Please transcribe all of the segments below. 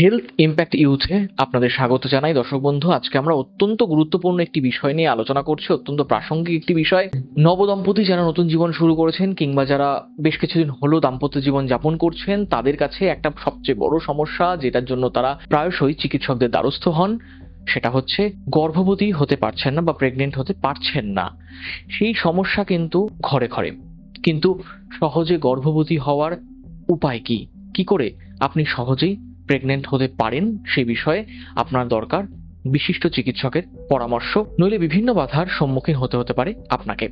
Health impact ইউথে আপনাদের স্বাগত জানাই। দর্শক বন্ধু, আজকে আমরা অত্যন্ত গুরুত্বপূর্ণ একটি বিষয় নিয়ে আলোচনা করছি, অত্যন্ত প্রাসঙ্গিক একটি বিষয়। নবদম্পতি যারা নতুন জীবন শুরু করেছেন কিংবা যারা বেশ কিছুদিন হলো দাম্পত্য জীবন যাপন করছেন, তাদের কাছে একটা সবচেয়ে বড় সমস্যা, যেটার জন্য তারা প্রায়শই চিকিৎসকদের দ্বারস্থ হন, সেটা হচ্ছে গর্ভবতী হতে পারছেন না বা প্রেগনেন্ট হতে পারছেন না। সেই সমস্যা কিন্তু ঘরে ঘরে। কিন্তু সহজে গর্ভবতী হওয়ার উপায় কি? কি করে আপনি সহজেই প্রেগনেন্ট হতে পারেন সে বিষয়ে আপনার দরকার বিশিষ্ট চিকিৎসকের পরামর্শ। নইলে বিভিন্ন বাধার সম্মুখীন হতে হতে পারে আপনাকে।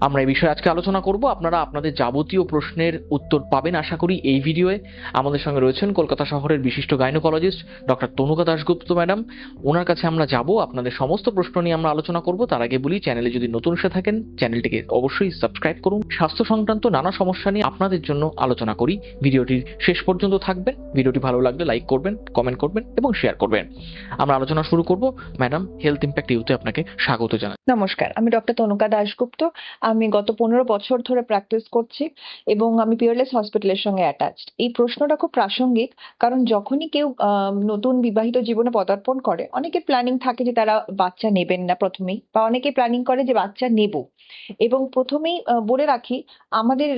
আমরা এই বিষয়ে আজকে আলোচনা করব। আপনারা আপনাদের যাবতীয় প্রশ্নের উত্তর পাবেন আশা করি এই ভিডিওয়ে। আমাদের সঙ্গে রয়েছেন কলকাতা শহরের বিশিষ্ট gynaecologist doctor Tanuka Dasgupta madam. ওনার কাছে আমরা যাব, আপনাদের সমস্ত প্রশ্ন নিয়ে আমরা আলোচনা করব। তার আগে বলি, চ্যানেলে যদি নতুন এসে থাকেন, চ্যানেলটিকে অবশ্যই সাবস্ক্রাইব করুন। স্বাস্থ্য সংক্রান্ত নানা সমস্যা নিয়ে আপনাদের জন্য আলোচনা করি। ভিডিওটির শেষ পর্যন্ত থাকবেন। ভিডিওটি ভালো লাগলে লাইক করবেন, কমেন্ট করবেন এবং শেয়ার করবেন। আমরা আলোচনা শুরু করব। ম্যাডাম, হেলথ ইম্প্যাক্ট ইউতে আপনাকে স্বাগত জানাই নমস্কার, আমি ডক্টর তনুকা দাশগুপ্ত। আমি গত পনেরো বছর ধরে প্র্যাকটিস করছি এবং আমি পিয়ারলেস হসপিটালের সঙ্গে অ্যাটাচড এই প্রশ্নটা খুব প্রাসঙ্গিক, কারণ যখনই কেউ নতুন বিবাহিত জীবনে পদার্পণ করে অনেকে প্ল্যানিং থাকে যে তারা বাচ্চা নেবেন না প্রথমেই, বা অনেকে প্ল্যানিং করে যে বাচ্চা নেব। এবং প্রথমেই বলে রাখি, আমাদের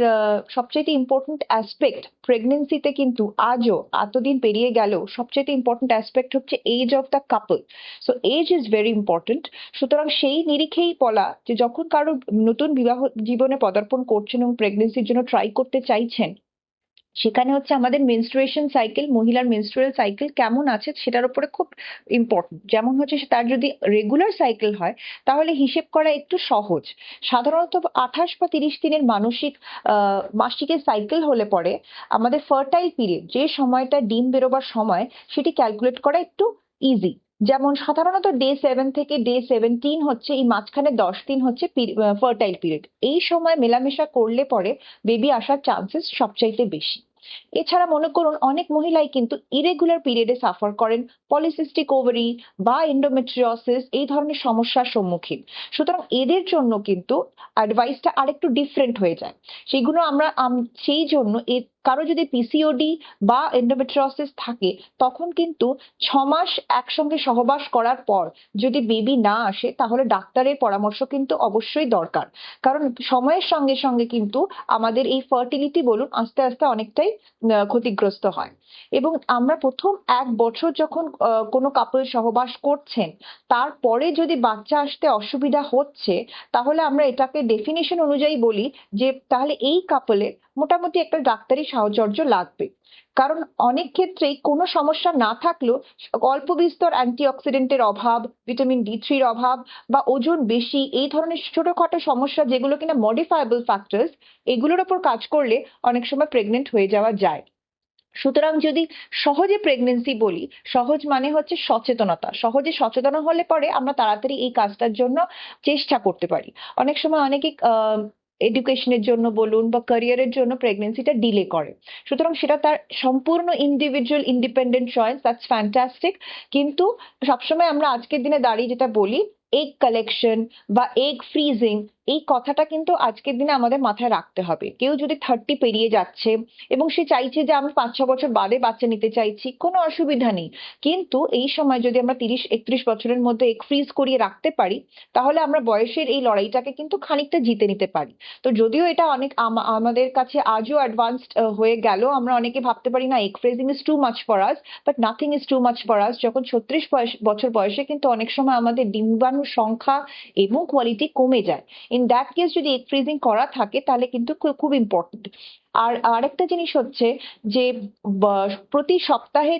সবচেয়ে ইম্পর্টেন্ট অ্যাসপেক্ট প্রেগনেন্সিতে কিন্তু আজও এতদিন পেরিয়ে গেলেও সবচেয়ে ইম্পর্টেন্ট অ্যাসপেক্ট হচ্ছে age of the couple so age is very important সুতরাং সেই নিরিখেই বলা যে যখন কারও নতুন বিবাহ জীবনে পদার্পণ করছেন এবং প্রেগনেন্সির জন্য ট্রাই করতে চাইছেন, সেখানে হচ্ছে আমাদের মেনস্ট্রুয়েশন সাইকেল মহিলার মেনস্ট্রুয়াল সাইকেল কেমন আছে সেটার উপরে খুব ইম্পর্টেন্ট যেমন হচ্ছে তার যদি রেগুলার সাইকেল হয়, তাহলে হিসেব করা একটু সহজ। সাধারণত আঠাশ বা তিরিশ দিনের মানসিক মাসিকের সাইকেল হলে পরে আমাদের ফার্টাইল পিরিয়ড যে সময়টা ডিম বেরোবার সময়, সেটি ক্যালকুলেট করা একটু ইজি যেমন সাধারণত ডে সেভেন থেকে ডে সেভেন্টিন হচ্ছে, এই মাঝখানে দশ দিন হচ্ছে ফার্টাইল পিরিয়ড এই সময় মেলামেশা করলে পরে বেবি আসার চান্সেস সবচাইতে বেশি। এছাড়া মনে করুন, অনেক মহিলাই কিন্তু ইরেগুলার পিরিয়ডে সাফার করেন পলিসিস্টিক ওভারি বা এন্ডোমেট্রিওসিস এই ধরনের সমস্যার সম্মুখীন। সুতরাং এদের জন্য কিন্তু অ্যাডভাইসটা আরেকটু ডিফারেন্ট হয়ে যায়। সেগুলো আমরা, আম- সেই জন্য কারও যদি পিসিওডি বা এন্ডোমেট্রিওসিস থাকে, তখন কিন্তু ছ মাস একসঙ্গে সহবাস করার পর যদি বেবি না আসে, তাহলে ডাক্তারের পরামর্শ কিন্তু অবশ্যই দরকার। কারণ সময়ের সঙ্গে সঙ্গে কিন্তু আমাদের এই ফার্টিলিটি বলুন আস্তে আস্তে অনেকটাই ক্ষতিগ্রস্ত হয়। এবং আমরা প্রথম এক বছর যখন কোনো কাপল সহবাস করছেন, তারপরে যদি বাচ্চা আসতে অসুবিধা হচ্ছে, তাহলে আমরা এটাকে ডেফিনেশন অনুযায়ী বলি যে তাহলে এই কাপলে মোটামুটি একটা ডাক্তারি সাহচর্য লাগবে। কারণ অনেক ক্ষেত্রেই কোনো সমস্যা না থাকলেও অল্প বিস্তর অ্যান্টিঅক্সিডেন্টের অভাব, ভিটামিন ডি থ্রির অভাব বা ওজন বেশি, এই ধরনের ছোটখাটো সমস্যা যেগুলো কিনা মডিফায়েবল ফ্যাক্টরস এগুলোর ওপর কাজ করলে অনেক সময় প্রেগনেন্ট হয়ে যাওয়া যায়। সুতরাং যদি সহজে প্রেগনেন্সি বলি, সহজ মানে হচ্ছে সচেতনতা। সহজে সচেতন হলে পরে আমরা তাড়াতাড়ি এই কাজটার জন্য চেষ্টা করতে পারি। অনেক সময় অনেকে এডুকেশনের জন্য বলুন বা ক্যারিয়ারের জন্য প্রেগনেন্সিটা ডিলে করে। সুতরাং সেটা তার সম্পূর্ণ individual independent choice that's fantastic কিন্তু সবসময় আমরা আজকের দিনে দাঁড়িয়ে যেটা বলি এগ কালেকশন বা এগ ফ্রিজিং এই কথাটা কিন্তু আজকের দিনে আমাদের মাথায় রাখতে হবে। কেউ যদি থার্টি পেরিয়ে যাচ্ছে এবং সে চাইছে যে আমি পাঁচ, ছ বছর বাদে বাচ্চা নিতে চাইছি, কোনো অসুবিধা নেই। কিন্তু এই সময় যদি আমরা তিরিশ, একত্রিশ বছরের মধ্যে ফ্রিজ করিয়ে রাখতে পারি, তাহলে আমরা বয়সের এই লড়াইটাকে কিন্তু খানিকটা জিতে নিতে পারি। তো যদিও এটা অনেক আম- আমাদের কাছে আজও অ্যাডভান্সড হয়ে গেল আমরা অনেকে ভাবতে পারি, না egg freezing is too much for but nothing is too much for যখন ছত্রিশ বছর বয়সে কিন্তু অনেক সময় আমাদের ডিম্বাণুর সংখ্যা এবং কোয়ালিটি কমে যায়। ইন দ্যাট কেস যদি এগ ফ্রিজিং করা থাকে তাহলে কিন্তু খুব ইম্পর্টেন্ট আর আরেকটা জিনিস হচ্ছে যে প্রতি সপ্তাহে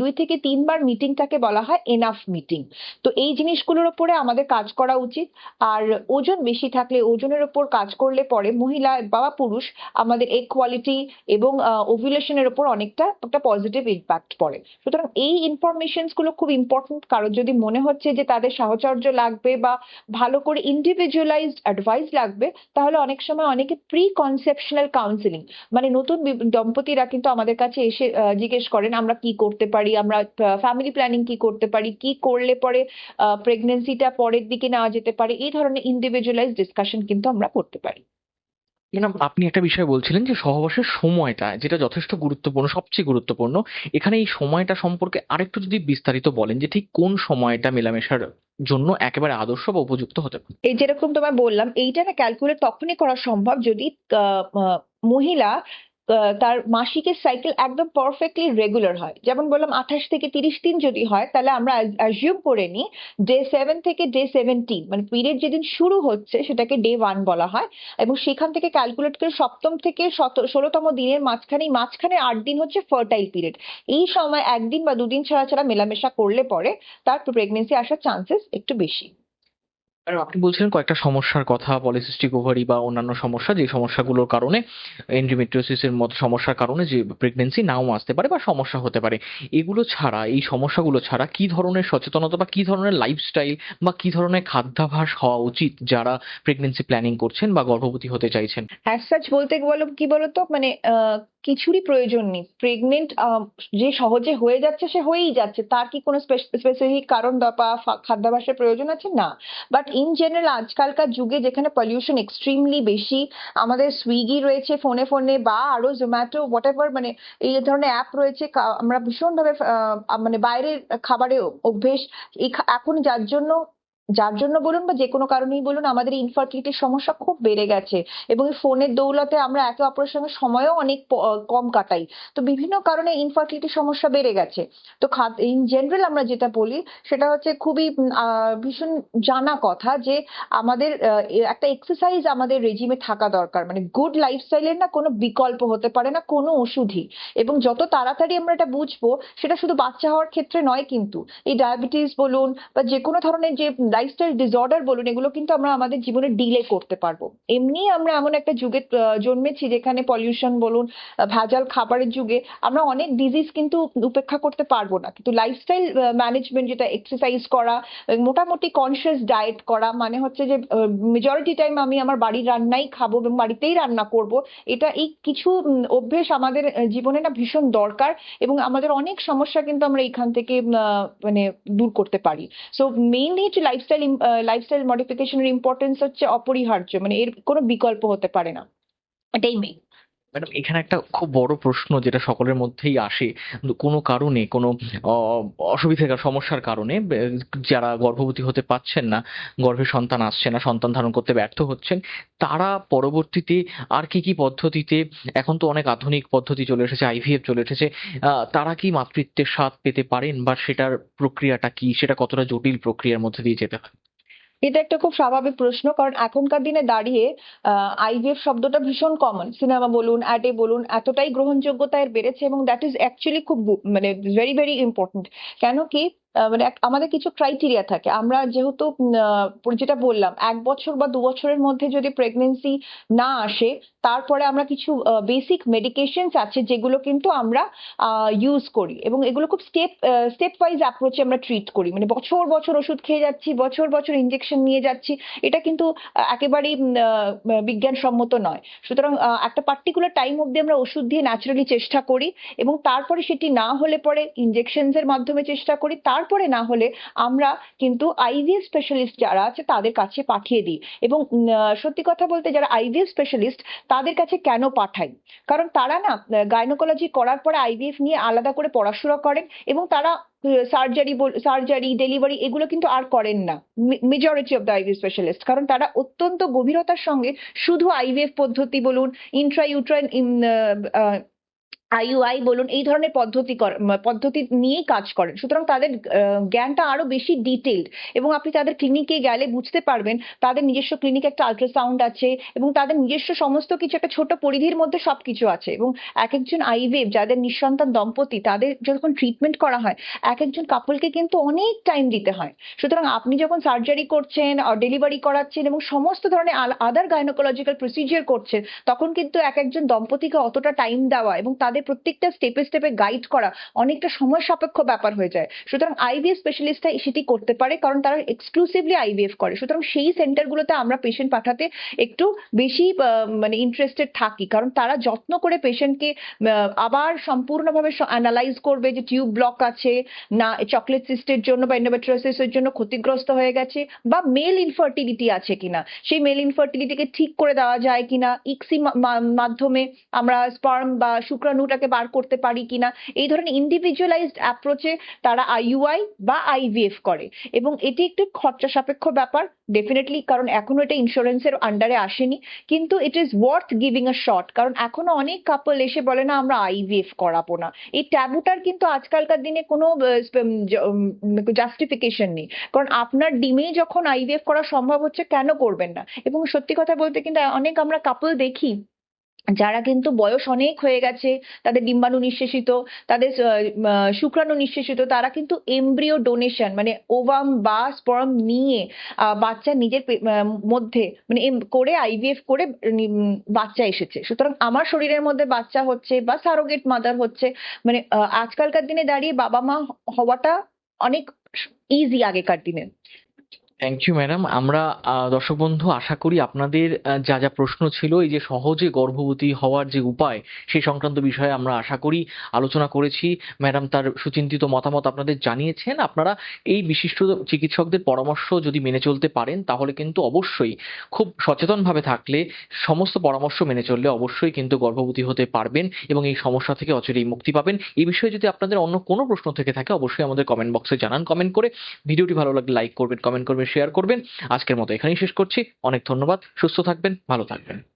দুই থেকে তিনবার মিটিংটাকে বলা হয় এনাফ মিটিং তো এই জিনিসগুলোর উপরে আমাদের কাজ করা উচিত। আর ওজন বেশি থাকলে, ওজনের উপর কাজ করলে পরে মহিলা বা পুরুষ আমাদের এগ কোয়ালিটি এবং ওভুলেশনের উপর অনেকটা একটা পজিটিভ ইম্প্যাক্ট পড়ে। সুতরাং এই ইনফরমেশনসগুলো খুব ইম্পর্টেন্ট কারোর যদি মনে হচ্ছে যে তাদের সাহচর্য লাগবে বা ভালো করে ইন্ডিভিজুয়ালাইজড অ্যাডভাইস লাগবে, তাহলে অনেক সময় অনেকে প্রি কনসেপশনাল কাউন্সিলিং মানে নতুন দম্পতিরা কিন্তু আমাদের কাছে এসে জিজ্ঞেস করেন, আমরা কি করতে পারি? আমরা ফ্যামিলি প্ল্যানিং কি করতে পারি? কি করলে পরে প্রেগনেন্সিটা পরের দিকে নেওয়া যেতে পারে? এই ধরনের ইন্ডিভিজুয়ালাইজ ডিসকাশন কিন্তু আমরা করতে পারি। ম্যাডাম আপনি একটা বিষয় বলছিলেন যে সহবাসের সময়টা যেটা যথেষ্ট গুরুত্বপূর্ণ, সবচেয়ে গুরুত্বপূর্ণ। এখানে এই সময়টা সম্পর্কে আরেকটু যদি বিস্তারিত বলেন যে ঠিক কোন সময়টা মেলামেশার জন্য একেবারে আদর্শ বা উপযুক্ত হতে পারে? এই যেরকম তোমায় বললাম, এইটা না ক্যালকুলেট তখনই করা সম্ভব যদি মহিলা তার মাসিকের সাইকেল একদম পারফেক্টলি রেগুলার হয়। যেমন বললাম, আঠাশ থেকে তিরিশ দিন যদি হয়, তাহলে আমরা অ্যাজিউম করে নিই ডে সেভেন থেকে ডে সেভেন্টিন মানে পিরিয়ড যেদিন শুরু হচ্ছে, সেটাকে ডে ওয়ান বলা হয়। এবং সেখান থেকে ক্যালকুলেট করে সপ্তম থেকে ষোলোতম দিনের মাঝখানে মাঝখানে আট দিন হচ্ছে ফার্টাইল পিরিয়ড এই সময় একদিন বা দুদিন ছাড়া ছাড়া মেলামেশা করলে পরে তার প্রেগনেন্সি আসার চান্সেস একটু বেশি। আপনি বলছিলেন কয়েকটা সমস্যার কথা পলিসিস্টিক ওভারি বা অন্যান্য সমস্যা, যে সমস্যাগুলোর কারণে এন্ড্রোমেট্রিওসিসের মতো সমস্যার কারণে যে প্রেগনেন্সি নাও আসতে পারে বা সমস্যা হতে পারে। এগুলো ছাড়া, এই সমস্যাগুলো ছাড়া কি ধরনের সচেতনতা বা কি ধরনের লাইফস্টাইল বা কি ধরনের খাদ্যাভাস হওয়া উচিত যারা প্রেগনেন্সি প্ল্যানিং করছেন বা গর্ভবতী হতে চাইছেন? অ্যাজ সাচ বলতে বলো, কি বলতো? মানে কিছুরই প্রয়োজন নেই। প্রেগনেন্ট যে সহজে হয়ে যাচ্ছে সে হয়েই যাচ্ছে। তার কি কোনো স্পেসিফিক কারণ বা খাদ্যাভ্যাসের প্রয়োজন আছে? না। বাট ইন জেনারেল আজকালকার যুগে যেখানে পলিউশন এক্সট্রিমলি বেশি, আমাদের সুইগি রয়েছে ফোনে ফোনে বা আরও জোম্যাটো হোয়াট এভার মানে এই ধরনের অ্যাপ রয়েছে আমরা ভীষণভাবে মানে বাইরের খাবারে অভ্যেস এখন যার জন্য যার জন্য বলুন বা যে কোনো কারণেই বলুন, আমাদের ইনফার্টিলিটির সমস্যা খুব বেড়ে গেছে এবং এই ফোনের দৌলতে আমরা একে অপরের সঙ্গে সময়ও অনেক কম কাটাই। তো বিভিন্ন কারণে ইনফার্টিলিটির সমস্যা বেড়ে গেছে। তো ইন জেনারেল আমরা যেটা বলি, সেটা হচ্ছে খুবই ভীষণ জানা কথা যে আমাদের একটা এক্সারসাইজ আমাদের রেজিমে থাকা দরকার। মানে গুড লাইফস্টাইলের না কোনো বিকল্প হতে পারে না কোনো ওষুধই। এবং যত তাড়াতাড়ি আমরা এটা বুঝব, সেটা শুধু বাচ্চা হওয়ার ক্ষেত্রে নয় কিন্তু। এই ডায়াবেটিস বলুন বা যে কোনো ধরনের যে লাইফস্টাইল ডিসঅর্ডার বলুন, এগুলো কিন্তু আমরা আমাদের জীবনে ডিলে করতে পারব। এমনি আমরা এমন একটা যুগে জন্মেছি যেখানে পলিউশন বলুন ভেজাল খাবারের যুগে আমরা অনেক ডিজিজ কিন্তু উপেক্ষা করতে পারব না। কিন্তু লাইফস্টাইল ম্যানেজমেন্ট যেটা এক্সারসাইজ করা মোটামুটি কনসিয়াস ডায়েট করা মানে হচ্ছে যে মেজরিটি টাইম আমি আমার বাড়ির রান্নাই খাব এবং বাড়িতেই রান্না করব, এটা এই কিছু অভ্যেস আমাদের জীবনে না ভীষণ দরকার এবং আমাদের অনেক সমস্যা কিন্তু আমরা এখান থেকে মানে দূর করতে পারি। সো মেইনলি হচ্ছে লাইফস্টাইল লাইফস্টাইল মডিফিকেশনের ইম্পর্টেন্স হচ্ছে অপরিহার্য মানে এর কোনো বিকল্প হতে পারে না। এটাই মেইন ম্যাডাম এখানে একটা খুব বড় প্রশ্ন যেটা সকলের মধ্যেই আসে। কোনো কারণে কোনো আহ, অসুবিধার সমস্যার কারণে যারা গর্ভবতী হতে পারছেন না গর্ভে সন্তান আসছে না সন্তান ধারণ করতে ব্যর্থ হচ্ছেন তারা পরবর্তীতে আর কি কি পদ্ধতিতে এখন তো অনেক আধুনিক পদ্ধতি চলে এসেছে আইভিএফ চলে এসেছে তারা কি মাতৃত্বের স্বাদ পেতে পারেন বা সেটার প্রক্রিয়াটা কি? সেটা কতটা জটিল প্রক্রিয়ার মধ্যে দিয়ে যেতে হয়? এটা একটা খুব স্বাভাবিক প্রশ্ন, কারণ এখনকার দিনে দাঁড়িয়ে আইভিএফ শব্দটা ভীষণ কমন সিনেমা বলুন অ্যাডে বলুন, এতটাই গ্রহণযোগ্যতা এর বেড়েছে এবং দ্যাট ইজ অ্যাকচুয়ালি খুব মানে ভেরি ভেরি ইম্পর্টেন্ট কেন কি মানে আমাদের কিছু ক্রাইটেরিয়া থাকে। আমরা যেহেতু যেটা বললাম, এক বছর বা দু বছরের মধ্যে যদি প্রেগনেন্সি না আসে, তারপরে আমরা কিছু বেসিক মেডিকেশনস আছে যেগুলো কিন্তু আমরা ইউজ করি। এবং এগুলো খুব স্টেপ স্টেপ ওয়াইজ অ্যাপ্রোচে আমরা ট্রিট করি। মানে বছর বছর ওষুধ খেয়ে যাচ্ছি, বছর বছর ইনজেকশন নিয়ে যাচ্ছি, এটা কিন্তু একেবারেই বিজ্ঞানসম্মত নয়। সুতরাং একটা পার্টিকুলার টাইম অবধি আমরা ওষুধ দিয়ে ন্যাচারালি চেষ্টা করি এবং তারপরে সেটি না হলে পরে ইনজেকশনস এর মাধ্যমে চেষ্টা করি। তারপরে না হলে আমরা কিন্তু আইভিএফ স্পেশালিস্ট যারা আছে তাদের কাছে পাঠিয়ে দিই। এবং সত্যি কথা বলতে যারা আইভিএফ স্পেশালিস্ট তাদের কাছে কেন পাঠাই? কারণ তারা না গাইনোকোলজি করার পরে আইভিএফ নিয়ে আলাদা করে পড়াশোনা করেন এবং তারা সার্জারি সার্জারি ডেলিভারি এগুলো কিন্তু আর করেন না। Majority of the IVF specialist কারণ তারা অত্যন্ত গভীরতার সঙ্গে শুধু আইভিএফ পদ্ধতি বলুন ইন্ট্রা ইউট্রাইন আইইউআই বলুন, এই ধরনের পদ্ধতি পদ্ধতি নিয়েই কাজ করেন। সুতরাং তাদের জ্ঞানটা আরও বেশি ডিটেলড এবং আপনি তাদের ক্লিনিকে গেলে বুঝতে পারবেন তাদের নিজস্ব ক্লিনিকে একটা আল্ট্রাসাউন্ড আছে এবং তাদের নিজস্ব সমস্ত কিছু একটা ছোট পরিধির মধ্যে সবকিছু আছে এবং এক একজন আইভিএফ যাদের নিঃসন্তান দম্পতি তাদের যখন ট্রিটমেন্ট করা হয় এক একজন কাপলকে কিন্তু অনেক টাইম দিতে হয়। সুতরাং আপনি যখন সার্জারি করছেন ডেলিভারি করাচ্ছেন এবং সমস্ত ধরনের আদার গাইনোকোলজিক্যাল প্রসিজিয়ার করছেন, তখন কিন্তু এক একজন দম্পতিকে অতটা টাইম দেওয়া এবং তাদের তাদের প্রত্যেকটা স্টেপে স্টেপে গাইড করা অনেকটা সময় সাপেক্ষ ব্যাপার হয়ে যায়। সুতরাং আইভিএফ স্পেশালিস্টরা সেটি করতে পারে কারণ তারা এক্সক্লুসিভলি আইভিএফ করে। সুতরাং সেই সেন্টারগুলোতে আমরা পেশেন্ট পাঠাতে একটু বেশি মানে ইন্টারেস্টেড থাকি। কারণ তারা যত্ন করে পেশেন্টকে আবার সম্পূর্ণভাবে অ্যানালাইজ করবে যে টিউব ব্লক আছে না চকলেট সিস্টের জন্য বা এন্ডোমেট্রিওসিসের জন্য ক্ষতিগ্রস্ত হয়ে গেছে বা মেল ইনফার্টিলিটি আছে কিনা। সেই মেল ইনফার্টিলিটিকে ঠিক করে দেওয়া যায় কিনা। ইক্সি মাধ্যমে আমরা স্পার্ম বা শুক্রাণুটাকে বার করতে পারি কিনা, এই ধরনের ইন্ডিভিজুয়ালাইজড অ্যাপ্রোচে তারা আইইউআই বা আইভিএফ করে। এবং এটি একটি খরচা সাপেক্ষ ব্যাপার ডেফিনেটলি কারণ এখনও এটা ইন্স্যুরেন্সের আন্ডারে আসেনি। কিন্তু it is worth giving a shot কারণ এখনও অনেক কাপল এসে বলে, না, আমরা আইভিএফ করাবো না। এই ট্যাবুটার কিন্তু আজকালকার দিনে কোনো জাস্টিফিকেশন নেই। কারণ আপনার ডিমেই যখন আইভিএফ করা সম্ভব হচ্ছে, কেন করবেন না? এবং সত্যি কথা বলতে কিন্তু অনেক আমরা কাপল দেখি যারা কিন্তু বয়স অনেক হয়ে গেছে, তাদের ডিম্বাণু নিঃশেষিত, তাদের শুক্রাণু নিঃশেষিত, তারা কিন্তু এমব্রিও ডোনেশন মানে ওভাম বা স্পার্ম নিয়ে বাচ্চা নিজের মধ্যে মানে করে আইভিএফ করে বাচ্চা এসেছে। সুতরাং আমার শরীরের মধ্যে বাচ্চা হচ্ছে বা সারোগেট মাদার হচ্ছে মানে আজকালকার দিনে দাঁড়িয়ে বাবা মা হওয়াটা অনেক ইজি আগেকার দিনে। থ্যাংক ইউ ম্যাডাম আমরা দর্শক বন্ধু, আশা করি আপনাদের যা যা প্রশ্ন ছিল, এই যে সহজে গর্ভবতী হওয়ার যে উপায় সেই সংক্রান্ত বিষয়ে আমরা আশা করি আলোচনা করেছি। ম্যাডাম তার সুচিন্তিত মতামত আপনাদের জানিয়েছেন। আপনারা এই বিশিষ্ট চিকিৎসকদের পরামর্শ যদি মেনে চলতে পারেন, তাহলে কিন্তু অবশ্যই খুব সচেতনভাবে থাকলে, সমস্ত পরামর্শ মেনে চললে অবশ্যই কিন্তু গর্ভবতী হতে পারবেন এবং এই সমস্যা থেকে অচিরেই মুক্তি পাবেন। এই বিষয়ে যদি আপনাদের অন্য কোনো প্রশ্ন থেকে থাকে, অবশ্যই আমাদের কমেন্ট বক্সে জানান কমেন্ট করে। ভিডিওটি ভালো লাগলে লাইক করবেন কমেন্ট করবেন শেয়ার করবেন। আজকের মতো এখানেই শেষ করছি। অনেক ধন্যবাদ। সুস্থ থাকবেন ভালো থাকবেন।